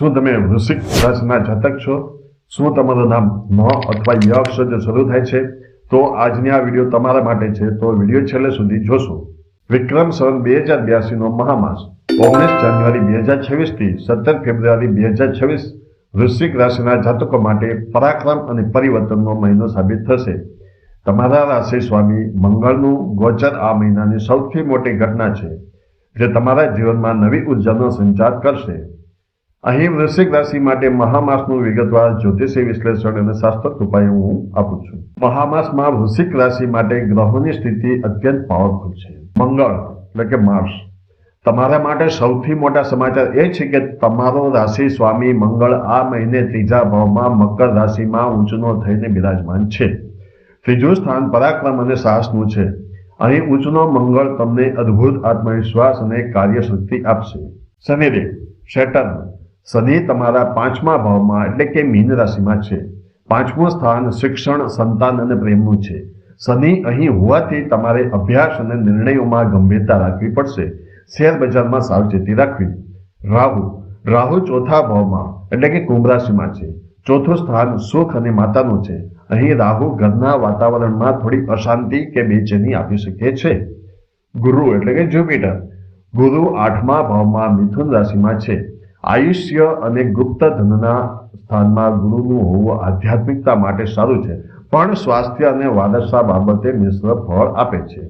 શું તમે વૃશ્ચિક રાશિના જાતક છો? શું તમારું નામ ન અથવા ય અક્ષરથી શરૂ થાય છે? તો આજની આ વીડિયો તમારા માટે છે. તો વીડિયો છેલ્લે સુધી જોશો. વિક્રમ સન બે હજાર બ્યાસીનો મહામાસ. ઓગણીસ જાન્યુઆરી બે હજાર છવ્વીસથી સત્તર ફેબ્રુઆરી બે હજાર છવ્વીસ વૃશ્ચિક રાશિના જાતકો માટે પરાક્રમ અને પરિવર્તનનો મહિનો સાબિત થશે. તમારા રાશિ સ્વામી મંગળનું ગોચર આ મહિનાની સૌથી મોટી ઘટના છે, જે તમારા જીવનમાં નવી ઉર્જાનો સંચાર કરશે. અહીં વૃશ્ચિક રાશિ માટે મહામાસનું વિગતવાર જ્યોતિષી વિશ્લેષણ અને શાસ્ત્ર ઉપાયો હું આપું છું. મહામાસમાં વૃશ્ચિક રાશિ માટે ગ્રહોની સ્થિતિ અત્યંત પાવરફુલ છે. મંગળ, એટલે કે માર્સ. તમારા માટે સૌથી મોટા સમાચાર એ છે કે તમારો રાશિ સ્વામી મંગળ આ મહિને ત્રીજા ભાવમાં મકર રાશિમાં ઊંચનો થઈને બિરાજમાન છે. ત્રીજું સ્થાન પરાક્રમ અને સાહસનું છે. અહીં ઊંચનો મંગળ તમને અદ્ભુત આત્મવિશ્વાસ અને કાર્યશક્તિ આપશે. શનિદેવ, સેટર્ન શનિ તમારા પાંચમા ભાવમાં, એટલે કે મીન રાશિમાં છે. પાંચમું સ્થાન શિક્ષણ, સંતાન અને પ્રેમનું છે. શનિ અહીં હોવાથી તમારે અભ્યાસ અને નિર્ણયોમાં ગંભીરતા રાખવી પડશે. શેર બજારમાં સાવચેતી રાખવી. રાહુ રાહુ ચોથા ભાવમાં, એટલે કે કુંભ રાશિમાં છે. ચોથું સ્થાન સુખ અને માતાનું છે. અહીં રાહુ ઘરના વાતાવરણમાં થોડી અશાંતિ કે બેચેની આપી શકે છે. ગુરુ એટલે કે જ્યુપિટર. ગુરુ આઠમા ભાવમાં મિથુન રાશિમાં છે. આયુષ્ય અને ગુપ્ત ધનના સ્થાનમાં ગુરુનું હોવું આધ્યાત્મિકતા માટે સારું છે. પણ સ્વાસ્થ્ય અને વાદરસા બાબતે મિશ્ર ફળ આપે છે.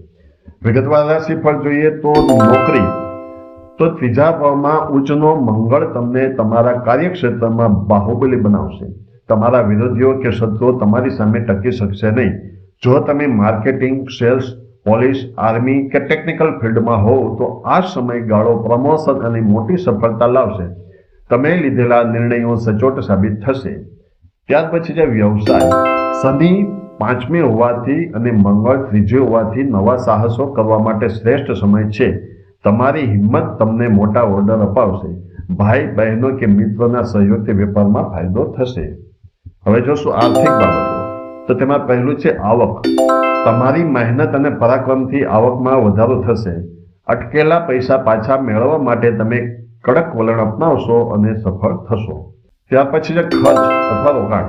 વિગતવાર રાશિફળ જોઈએ તો નોકરી. તો ત્રીજા ભાવમાં ઉચ્ચનો મંગળ તમને તમારા કાર્યક્ષેત્રમાં બાહુબલી બનાવશે. તમારા વિરોધીઓ કે શત્રુઓ તમારી સામે ટકી શકશે નહીં. જો તમે માર્કેટિંગ, સેલ્સ પોલીસ, આર્મી કે ટેકનિકલ ફિલ્ડમાં હોવ તો આ સમયગાળો પ્રમોશન અને મોટી સફળતા લાવશે. તમે લીધેલા નિર્ણયો સચોટ સાબિત થશે. ત્યાર પછી છે વ્યવસાય. શનિ પાંચમી હોવાથી અને મંગળ ત્રીજે હોવાથી નવા સાહસો કરવા માટે શ્રેષ્ઠ સમય છે. તમારી હિંમત તમને મોટા ઓર્ડર અપાવશે. ભાઈ, બહેનો કે મિત્રોના સહયોગથી વેપારમાં ફાયદો થશે. હવે જોશું આર્થિક બાબતો. તો તેમાં પહેલું છે આવક. તમારી મહેનત અને પરાક્રમથી આવકમાં વધારો થશે. અટકેલા પૈસા પાછા મેળવવા માટે તમે કડક વલણ અપનાવશો અને સફળ થશો. ત્યાર પછી છે ખર્ચ અથવા રોકાણ.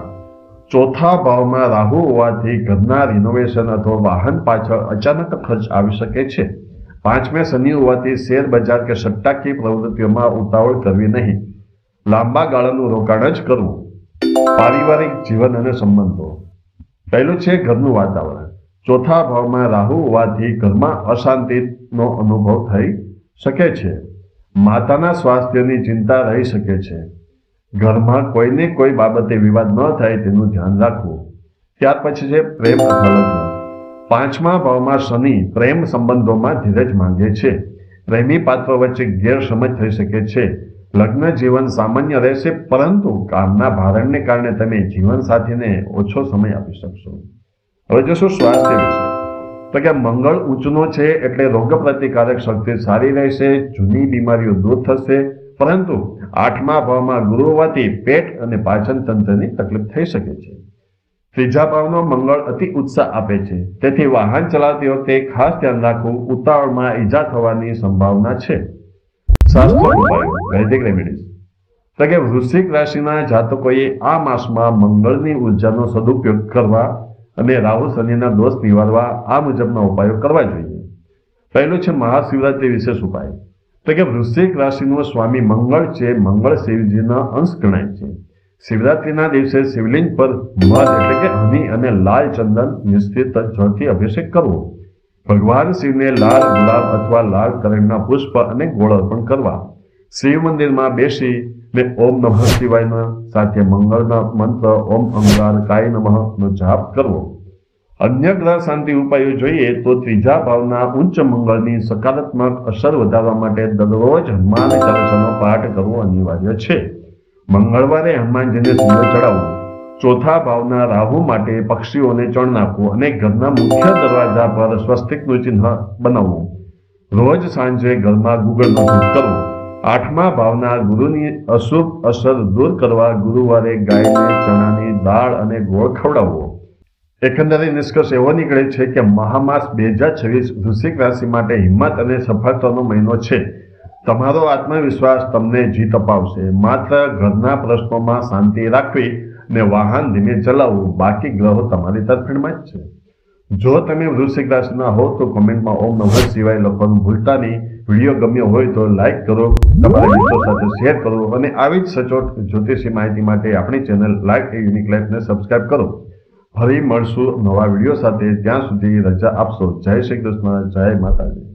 ચોથા ભાવમાં રાહુ હોવાથી ઘરના રિનોવેશન અથવા વાહન પાછળ અચાનક ખર્ચ આવી શકે છે. પાંચમે શનિ હોવાથી શેર બજાર કે સટ્ટાકી પ્રવૃત્તિઓમાં ઉતાવળ કરવી નહીં. લાંબા ગાળાનું રોકાણ જ કરવું. પારિવારિક જીવન અને સંબંધો. પહેલું છે ઘરનું વાતાવરણ. ચોથા ભાવમાં રાહુ હોવાથી ઘરમાં અશાંતિનો અનુભવ થઈ શકે છે. માતાના સ્વાસ્થ્યની ચિંતા રહી શકે છે. ઘરમાં કોઈને કોઈ બાબતે વિવાદ ન થાય તેનું ધ્યાન રાખવું. ત્યાર પછી છે પ્રેમ પાંચમા ભાવમાં શનિ પ્રેમ સંબંધોમાં ધીરજ માંગે છે. પ્રેમી પાત્રો વચ્ચે ગેરસમજ થઈ શકે છે. લગ્ન જીવન સામાન્ય રહેશે, પરંતુ કામના ભારણને કારણે તમે જીવનસાથીને ઓછો સમય આપી શકશો. હવે જોશું સ્વાસ્થ્ય વિશે? તો કે મંગળ ઊંચનો છે એટલે રોગ પ્રતિકારક શક્તિ સારી રહેશે, જૂની બીમારીઓ દૂર થશે. પરંતુ આઠમા ભાવમાં ગુરુ હોવાથી પેટ અને પાચન તંત્રની તકલીફ થઈ શકે છે. ત્રીજા ભાવનો મંગળ અતિ ઉત્સાહ આપે છે. તેથી વાહન ચલાવતી વખતે ખાસ ધ્યાન રાખવું ઉતાવળમાં ઈજા થવાની સંભાવના છે. વૈદિક રેમેડીઝ તો કે વૃશ્ચિક રાશિના જાતકોએ આ માસમાં મંગળની ઉર્જાનો સદુપયોગ કરવા અને રાહુ શનિના દોષ નિવારવા આ મુજબના ઉપાયો કરવા જોઈએ. પહેલું છે મહાશિવરાત્રિ વિશેષ ઉપાય. તો કે વૃશ્ચિક રાશિનો સ્વામી મંગળ છે, મંગળ શિવજીના અંશ ગણાય છે. શિવરાત્રિના દિવસે શિવલિંગ પર મધ એટલે કે હની અને લાલ ચંદન મિશ્રિત જળથી અભિષેક કરવો. ભગવાન શિવને લાલ, ગુલાબ અથવા લાલ કલરના પુષ્પ અને ગોળ અર્પણ કરવા. શિવ મંદિરમાં બેસી ને ઓમ નમઃ શિવાયના સાથે મંગળના મંત્ર, ઓમ અંગાર, કાય નમઃ નો જાપ કરવો. અન્ય ગ્રહ શાંતિ ઉપાયો જોઈએ તો ત્રીજા ભાવના ઉચ્ચ મંગળની સકારાત્મક અસર વધારવા માટે દરરોજ હનુમાન ચાલીસાનો પાઠ કરવો અનિવાર્ય છે. મંગળવારે હનુમાનજીને સુંદર ચડાવવું. ચોથા ભાવના રાહુ માટે પક્ષીઓને ચણ નાખવું અને ઘરના મુખ્ય દરવાજા પર સ્વસ્તિકનું ચિહ્ન બનાવવું. રોજ સાંજે ઘરમાં ગુગળનો ધૂપ કરવો. આઠમા ભાવના ગુરુની અશુભ અસર દૂર કરવા ગુરુવારે ગાયને ચણાની દાળ અને ગોળ ખવડાવવો. એકંદરે નિષ્કર્ષ એવો નીકળે છે કે મહામાસ બે હજાર છવ્વીસ વૃશ્ચિક રાશિ માટે હિંમત અને સફળતાનો મહિનો છે. તમારો આત્મવિશ્વાસ તમને જીત અપાવશે. માત્ર ઘરના પ્રશ્નોમાં શાંતિ રાખવી ને વાહન ધીમે ચલાવવું બાકી ગ્રહો તમારી તરફેણમાં જ છે. જો તમે વૃશ્ચિક રાશિના હો તો કોમેન્ટમાં ઓમ નમઃ શિવાય લખવાનું ભૂલતા નહીં. વીડિયો ગમ્યો હોય તો લાઈક કરો, તમારા મિત્રો સાથે શેર કરો અને આવી જ સચોટ જ્યોતિષી માહિતી માટે આપણી ચેનલ લાઈક એ યુનિક લાઈફને સબસ્ક્રાઇબ કરો. ફરી મળશું નવા વીડિયો સાથે. ત્યાં સુધી રજા આપશો. જય શ્રી કૃષ્ણ, જય માતાજી.